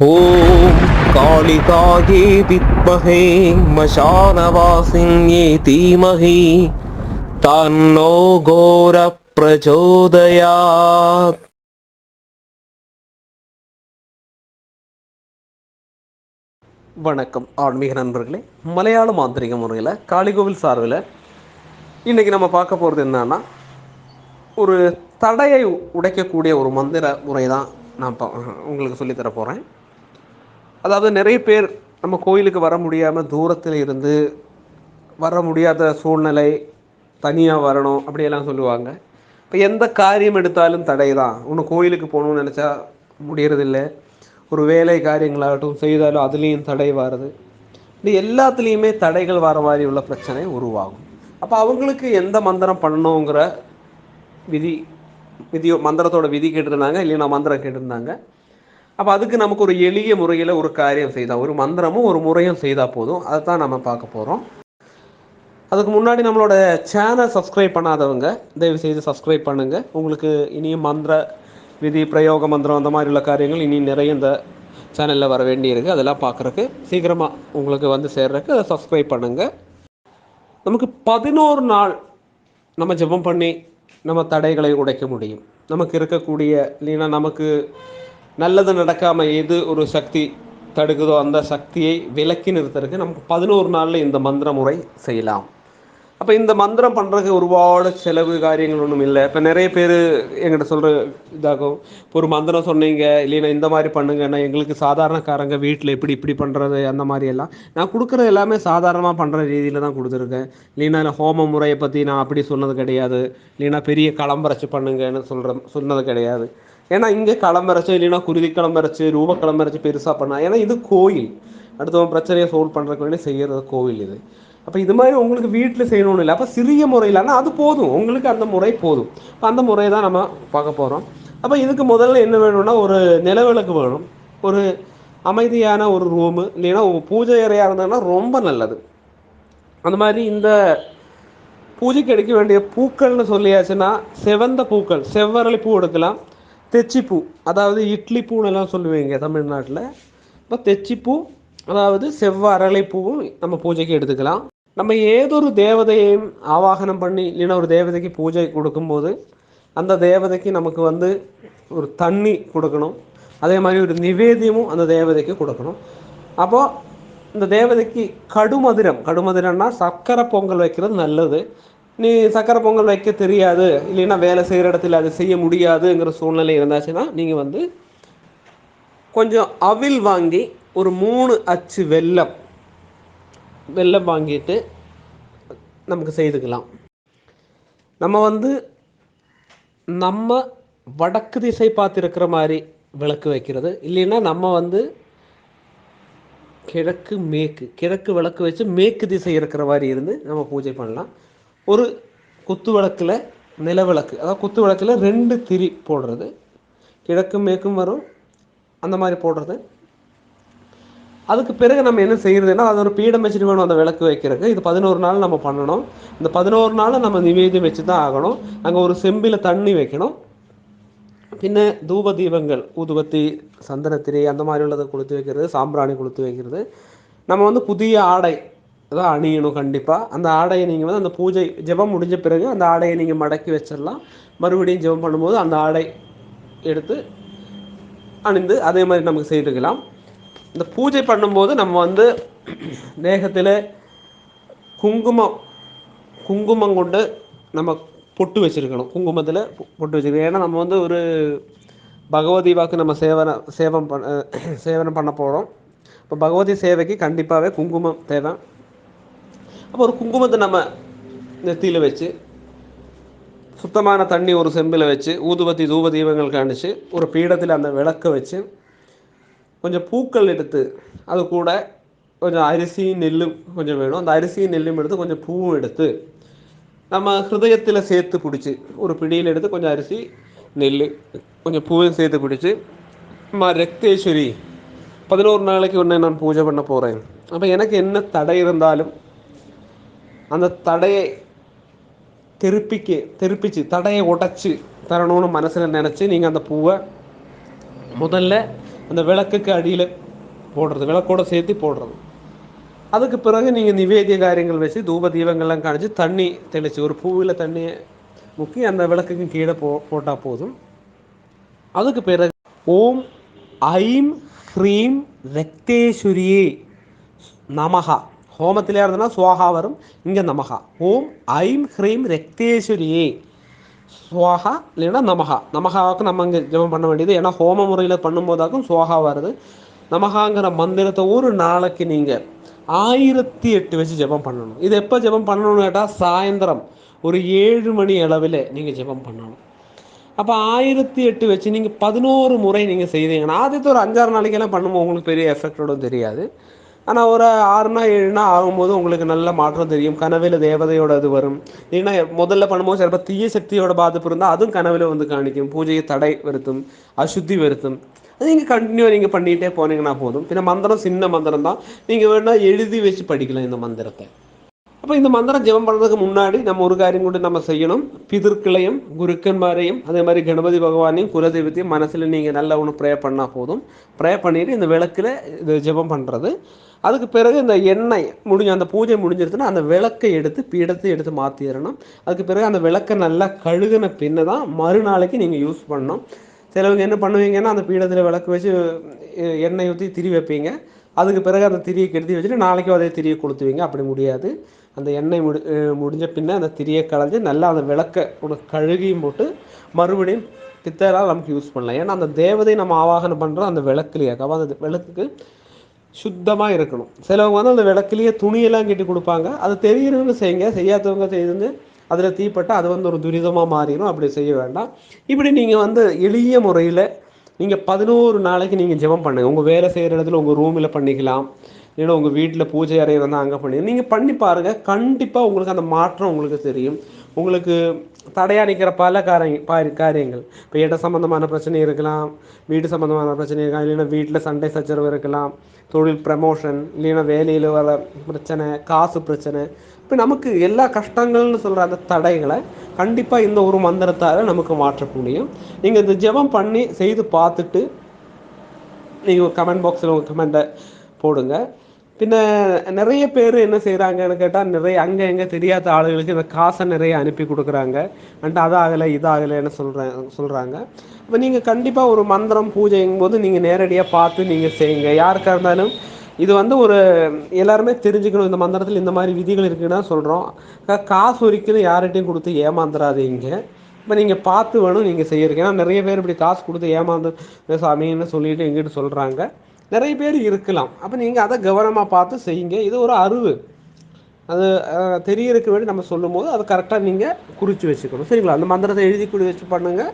ॐ कालिकायै विद्महे मशानवासिन्ये धीमहि तन्नो घोरप्रचोदयात् வணக்கம் ஆன்மீக நண்பர்களே மலையாள மாந்திரிக முறையில் காளிகோவில் சார்பில் இன்றைக்கி நம்ம பார்க்க போகிறது என்னன்னா ஒரு தடையை உடைக்கக்கூடிய ஒரு மந்திர முறை தான் நான் பா உங்களுக்கு சொல்லித்தர போகிறேன் அதாவது நிறைய பேர் நம்ம கோயிலுக்கு வர முடியாமல் தூரத்தில் இருந்து வர முடியாத சூழ்நிலை தனியாக வரணும் அப்படியெல்லாம் சொல்லுவாங்க. இப்போ எந்த காரியம் எடுத்தாலும் தடை தான் ஒன்று கோயிலுக்கு போகணும்னு நினச்சா முடியறதில்லை. ஒரு வேலை காரியங்களாகட்டும் செய்தாலும் அதுலேயும் தடை வருது. இது எல்லாத்துலேயுமே தடைகள் வர மாதிரி உள்ள பிரச்சனை உருவாகும். அப்போ அவங்களுக்கு எந்த மந்திரம் பண்ணணுங்கிற விதி விதி மந்திரத்தோட விதி கேட்டிருந்தாங்க இல்லைன்னா மந்திரம் கேட்டிருந்தாங்க. அப்போ அதுக்கு நமக்கு ஒரு எளிய முறையில் ஒரு காரியம் செய்தால் ஒரு மந்திரமும் ஒரு முறையும் செய்தால் போதும். அதை தான் நம்ம பார்க்க போகிறோம் அதுக்கு முன்னாடி நம்மளோட சேனல் சப்ஸ்கிரைப் பண்ணாதவங்க தயவு செய்து சப்ஸ்கிரைப் பண்ணுங்கள் உங்களுக்கு இனியும் மந்திர விதி பிரயோக மந்திரம் அந்த மாதிரி உள்ள காரியங்கள் இனி நிறைய இந்த சேனலில் வர வேண்டியிருக்கு. அதெல்லாம் பார்க்குறக்கு சீக்கிரமாக உங்களுக்கு வந்து சேர்றதுக்கு அதை சப்ஸ்கிரைப் பண்ணுங்கள் நமக்கு பதினோரு நாள் நம்ம ஜெபம் பண்ணி நம்ம தடைகளை உடைக்க முடியும். நமக்கு இருக்கக்கூடிய இல்லைன்னா நமக்கு நல்லது நடக்காமல் எது ஒரு சக்தி தடுக்குதோ அந்த சக்தியை விலக்கி நிறுத்துறதுக்கு நமக்கு பதினோரு நாளில் இந்த மந்திர முறை செய்யலாம். அப்போ இந்த மந்திரம் பண்ணுறதுக்கு ஒருபாடு செலவு காரியங்கள் ஒன்றும் இல்லை. இப்போ நிறைய பேர் எங்கிட்ட சொல்கிற இதாகும் இப்போ ஒரு மந்திரம் சொன்னீங்க இல்லைன்னா இந்த மாதிரி பண்ணுங்கன்னா எங்களுக்கு சாதாரணக்காரங்க வீட்டில் இப்படி இப்படி பண்ணுறது அந்த மாதிரி எல்லாம். நான் கொடுக்குறது எல்லாமே சாதாரணமாக பண்ணுற ரீதியில் தான் கொடுத்துருக்கேன். இல்லைன்னா ஹோம முறையை பற்றி நான் அப்படி சொன்னது கிடையாது. இல்லைன்னா பெரிய களம்பரைச்சு பண்ணுங்கன்னு சொல்கிற சொன்னது கிடையாது. ஏன்னா இங்கே களம்பரைச்சு இல்லைன்னா குருதி கிளம்பரைச்சு ரூப கிளம்பரைச்சு பெருசாக பண்ணா. ஏன்னா இது கோயில். அடுத்தவன் பிரச்சனையை சோல்வ் பண்ணுறதுக்கு வேண்டி செய்கிறது கோவில் இது. அப்போ இது மாதிரி உங்களுக்கு வீட்டில் செய்யணும்னு இல்லை. அப்போ சிறிய முறையில் ஆனால் அது போதும். உங்களுக்கு அந்த முறை போதும். அப்போ அந்த முறையை தான் நம்ம பார்க்க போகிறோம் அப்போ இதுக்கு முதல்ல என்ன வேணும்னா ஒரு நிலவிளக்கு வேணும். ஒரு அமைதியான ஒரு ரூமு இல்லைன்னா பூஜை அறையாக இருந்ததுன்னா ரொம்ப நல்லது. அந்த மாதிரி இந்த பூஜைக்கு எடுக்க வேண்டிய பூக்கள்னு சொல்லியாச்சுன்னா செவந்த பூக்கள். செவ்வரளி பூ எடுக்கலாம். தெச்சிப்பூ அதாவது இட்லி பூனெல்லாம் சொல்லுவீங்க தமிழ்நாட்டில் இப்போ தெச்சிப்பூ அதாவது செவ்வ அரளிப்பூவும் நம்ம பூஜைக்கு எடுத்துக்கலாம் நம்ம ஏதொரு தேவதையையும் ஆவாகனம் பண்ணி இல்லைன்னா ஒரு தேவதைக்கு பூஜை கொடுக்கும்போது அந்த தேவதைக்கு நமக்கு வந்து ஒரு தண்ணி கொடுக்கணும் அதே மாதிரி ஒரு நிவேதியமும் அந்த தேவதைக்கு கொடுக்கணும் அப்போது இந்த தேவதைக்கு கடுமதுரம் கடுமதுரம்னா சக்கரை பொங்கல் வைக்கிறது நல்லது நீ சக்கரை பொங்கல் வைக்க தெரியாது இல்லைன்னா வேலை செய்கிற இடத்துல அது செய்ய முடியாதுங்கிற சூழ்நிலை இருந்தாச்சுன்னா நீங்கள் வந்து கொஞ்சம் அவில் வாங்கி ஒரு மூணு அச்சு வெல்லம் வெல்லம் வாங்கிட்டு நமக்கு செய்துக்கலாம். நம்ம வந்து நம்ம வடக்கு திசை பார்த்துருக்கிற மாதிரி விளக்கு வைக்கிறது. இல்லைன்னா நம்ம வந்து கிழக்கு மேற்கு கிழக்கு விளக்கு வச்சு மேற்கு திசை இருக்கிற மாதிரி இருந்து நம்ம பூஜை பண்ணலாம். ஒரு குத்து விளக்கில் நிலவிளக்கு அதாவது குத்து விளக்கில் ரெண்டு திரி போடுறது. கிழக்கும் மேற்கும் வரும். அந்த மாதிரி போடுறது. அதுக்கு பிறகு நம்ம என்ன செய்யறதுன்னா அது ஒரு பீடம் வச்சுட்டு வேணும் அந்த விளக்கு வைக்கிறதுக்கு. இது பதினோரு நாள் நம்ம பண்ணணும். இந்த பதினோரு நாள் நம்ம நிவேதியம் வச்சு தான் ஆகணும். அங்கே ஒரு செம்பில் தண்ணி வைக்கணும். பின்ன தூப தீபங்கள் ஊதுபத்தி சந்தனத்திரி அந்த மாதிரி உள்ளதை கொளுத்து வைக்கிறது சாம்பிராணி கொளுத்து வைக்கிறது. நம்ம வந்து புதிய ஆடை தான் அணியணும் கண்டிப்பாக அந்த ஆடையை நீங்கள் வந்து அந்த பூஜை ஜெபம் முடிஞ்ச பிறகு அந்த ஆடையை நீங்கள் மடக்கி வச்சிடலாம். மறுபடியும் ஜெபம் பண்ணும்போது அந்த ஆடை எடுத்து அணிந்து அதே மாதிரி நமக்கு செய்துக்கலாம் இந்த பூஜை பண்ணும்போது நம்ம வந்து தேகத்தில் குங்குமம் குங்குமம் கொண்டு நம்ம பொட்டு வச்சுருக்கணும். குங்குமத்தில் பொட்டு வச்சுருக்கணும். ஏன்னா நம்ம வந்து ஒரு பகவதி வாக்கு நம்ம சேவனை சேவம் பண்ண சேவனம் பண்ண போகிறோம் இப்போ பகவதி சேவைக்கு கண்டிப்பாகவே குங்குமம் தேவை. அப்போ ஒரு குங்குமத்தை நம்ம நெத்தியில் வச்சு சுத்தமான தண்ணி ஒரு செம்பில் வச்சு ஊதுபத்தி தூப தீபங்கள் காணிச்சு ஒரு பீடத்தில் அந்த விளக்கை வச்சு கொஞ்சம் பூக்கள் எடுத்து அது கூட கொஞ்சம் அரிசியும் நெல்லும் கொஞ்சம் வேணும். அந்த அரிசியும் நெல்லும் எடுத்து கொஞ்சம் பூவும் எடுத்து நம்ம ஹிருதயத்தில் சேர்த்து பிடிச்சி ஒரு பிடியில் எடுத்து கொஞ்சம் அரிசி நெல் கொஞ்சம் பூவையும் சேர்த்து பிடிச்சி அம்மா ரக்தேஸ்வரி பதினோரு நாளைக்கு ஒன்று நான் பூஜை பண்ண போகிறேன் அப்போ எனக்கு என்ன தடை இருந்தாலும் அந்த தடையை திருப்பிக்கு திருப்பிச்சு தடையை உடைச்சி தரணும்னு மனசில் நினச்சி நீங்கள் அந்த பூவை முதல்ல அந்த விளக்குக்கு அடியில் போடுறது விளக்கோட சேர்த்து போடுறது. அதுக்கு பிறகு நீங்கள் நிவேதிய காரியங்கள் வச்சு தூப தீபங்கள்லாம் காணிச்சு தண்ணி தெளித்து ஒரு பூவில் தண்ணியை முக்கி அந்த விளக்குக்கு கீழே போ போட்டால் போதும். அதுக்கு பிறகு ஓம் ஐம் ஹ்ரீம் ரக்தேஸ்வரியே நமகா ஹோமத்திலே இருந்தனா சுவாகா வரும். இங்கே நமகா ஓம் ஐம் ஹ்ரீம் ரக்தேஸ்வரியே. சுவாகா இல்லைன்னா நமகா நமகாவுக்கு நம்ம இங்கே ஜெபம் பண்ண வேண்டியது. ஏன்னா ஹோம முறையில் பண்ணும்போதாக்கும் சுவாகா வருது. நமகாங்கிற மந்திரத்தை ஒரு நாளைக்கு நீங்கள் ஆயிரத்தி எட்டு வச்சு ஜெபம் பண்ணணும். இது எப்போ ஜெபம் பண்ணணும்னு கேட்டால் சாயந்தரம். ஒரு ஏழு மணி அளவில் நீங்கள் ஜெபம் பண்ணணும். அப்போ ஆயிரத்தி எட்டு வச்சு நீங்கள் பதினோரு முறை நீங்கள் செய்தீங்கன்னா ஆദ്യത്തെ ஒரு அஞ்சாறு நாளைக்கெல்லாம் பண்ணும்போது உங்களுக்கு பெரிய எஃபெக்டோடும் தெரியாது. ஆனால் ஒரு ஆறுனா ஏழுனா ஆகும்போது உங்களுக்கு நல்ல மாற்றம் தெரியும். கனவில் தேவதையோட இது வரும். இல்லைன்னா முதல்ல பண்ணும்போது சிலப்போ தீய சக்தியோட பாதிப்பு இருந்தால் அதுவும் கனவில் வந்து காணிக்கும். பூஜையை தடை வருத்தும் அசுத்தி வருத்தும். அது நீங்கள் கண்டினியூ நீங்கள் பண்ணிகிட்டே போனீங்கன்னா போதும். பின்ன மந்திரம் சின்ன மந்திரம் தான். நீங்கள் வேணால் எழுதி வச்சு படிக்கலாம் இந்த மந்திரத்தை. அப்போ இந்த மந்திரம் ஜெபம் பண்ணுறதுக்கு முன்னாடி நம்ம ஒரு காரியம் கூட நம்ம செய்யணும். பிதற்களையும் குருக்கன்மாரையும் அதே மாதிரி கணபதி பகவானையும் குலதெய்வத்தையும் மனசில் நீங்கள் நல்ல ஒன்று ப்ரே பண்ணால் போதும். ப்ரே பண்ணிவிட்டு இந்த விளக்கில் இது ஜெபம் பண்ணுறது அதுக்கு பிறகு இந்த எண்ணெய் முடிஞ்ச அந்த பூஜை முடிஞ்சிருச்சுன்னா அந்த விளக்கை எடுத்து பீடத்தை எடுத்து மாற்றிடணும் அதுக்கு பிறகு அந்த விளக்கை நல்லா கழுகுன பின்ன தான் மறுநாளைக்கு நீங்கள் யூஸ் பண்ணணும். சிலவங்க என்ன பண்ணுவீங்கன்னா அந்த பீடத்தில் விளக்கு வச்சு எண்ணெய் ஊற்றி திரி வைப்பீங்க. அதுக்கு பிறகு அந்த திரியை கெடுத்து வச்சுட்டு நாளைக்கும் அதே திரியை கொளுத்துவீங்க. அப்படி முடியாது. அந்த எண்ணெய் முடி முடிஞ்ச பின்ன அந்த திரியை களைஞ்சு நல்லா அந்த விளக்கை ஒரு கழுகியும் போட்டு மறுபடியும் பித்தரால் நமக்கு யூஸ் பண்ணலாம். ஏன்னா அந்த தேவதை நம்ம ஆவாகனம் பண்ணுறோம் அந்த விளக்குலையாக்காவது அப்போ அந்த விளக்குக்கு சுத்தமாக இருக்கணும். சிலவங்க வந்து அந்த விளக்குலேயே துணியெல்லாம் கட்டி கொடுப்பாங்க. அது தெரிகிறவங்க செய்யுங்க. செய்யாதவங்க செய்து அதில் தீப்பட்டால் அது வந்து ஒரு துரிதமாக மாறிடும் அப்படி செய்ய வேண்டாம். இப்படி நீங்கள் வந்து எளிய முறையில் நீங்கள் பதினோரு நாளைக்கு நீங்கள் ஜெபம் பண்ணுங்கள் உங்கள் வேலை செய்கிற இடத்துல உங்கள் ரூமில் பண்ணிக்கலாம். இல்லைன்னா உங்கள் வீட்டில் பூஜை அறை இருந்தால் அங்கே பண்ணி நீங்கள் பண்ணி பாருங்கள் கண்டிப்பாக உங்களுக்கு அந்த மாற்றம் உங்களுக்கு தெரியும். உங்களுக்கு தடையாக நிற்கிற பல காரிய காரியங்கள். இப்போ இட சம்மந்தமான பிரச்சனை இருக்கலாம். வீடு சம்மந்தமான பிரச்சனை இருக்கலாம். இல்லைன்னா வீட்டில் சண்டை சச்சரவு இருக்கலாம். தொழில் ப்ரமோஷன் இல்லைன்னா வேலையில் வர பிரச்சனை காசு பிரச்சனை. இப்போ நமக்கு எல்லா கஷ்டங்கள்னு சொல்கிற அந்த தடைகளை கண்டிப்பாக இந்த ஒரு மந்திரத்தால் நமக்கு மாற்ற முடியும். நீங்கள் இந்த ஜெபம் பண்ணி செய்து பார்த்துட்டு நீங்கள் கமெண்ட் பாக்ஸில் உங்கள் கமெண்ட்டை போடுங்க. பின்ன நிறைய பேர் என்ன செய்கிறாங்கன்னு கேட்டால் நிறைய அங்கே எங்கே தெரியாத ஆளுகளுக்கு இந்த காசை நிறைய அனுப்பி கொடுக்குறாங்க. அண்ட் அது ஆகலை இது ஆகலைன்னு சொல்கிறேன் சொல்கிறாங்க இப்போ நீங்கள் கண்டிப்பாக ஒரு மந்திரம் பூஜைங்கும் போது நீங்கள் நேரடியாக பார்த்து நீங்கள் செய்யுங்க. யாருக்காக இருந்தாலும் இது வந்து ஒரு எல்லாருமே தெரிஞ்சுக்கணும். இந்த மந்திரத்தில் இந்த மாதிரி விதிகள் இருக்குன்னா சொல்கிறோம் காசு ஒரிக்கணும் யார்கிட்டையும் கொடுத்து ஏமாந்துடாதீங்க இப்போ நீங்கள் பார்த்து வேணும் நீங்கள் செய்யறீங்க ஏன்னா நிறைய பேர் இப்படி காசு கொடுத்து ஏமாந்து சாமின்னு சொல்லிட்டு எங்கிட்ட சொல்கிறாங்க நிறைய பேர் இருக்கலாம். அப்போ நீங்கள் அதை கவனமாக பார்த்து செய்யுங்க. இது ஒரு அறிவு அது அஹ், தெரியறதுக்கு வேண்டி நம்ம சொல்லும் போது அதை கரெக்டாக நீங்கள் குறித்து வச்சுக்கணும். சரிங்களா? அந்த மந்திரத்தை எழுதி குறி வச்சு பண்ணுங்கள்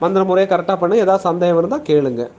மந்திர முறையை கரெக்டாக பண்ணுங்கள் ஏதாவது சந்தேகம் இருந்தால் கேளுங்கள்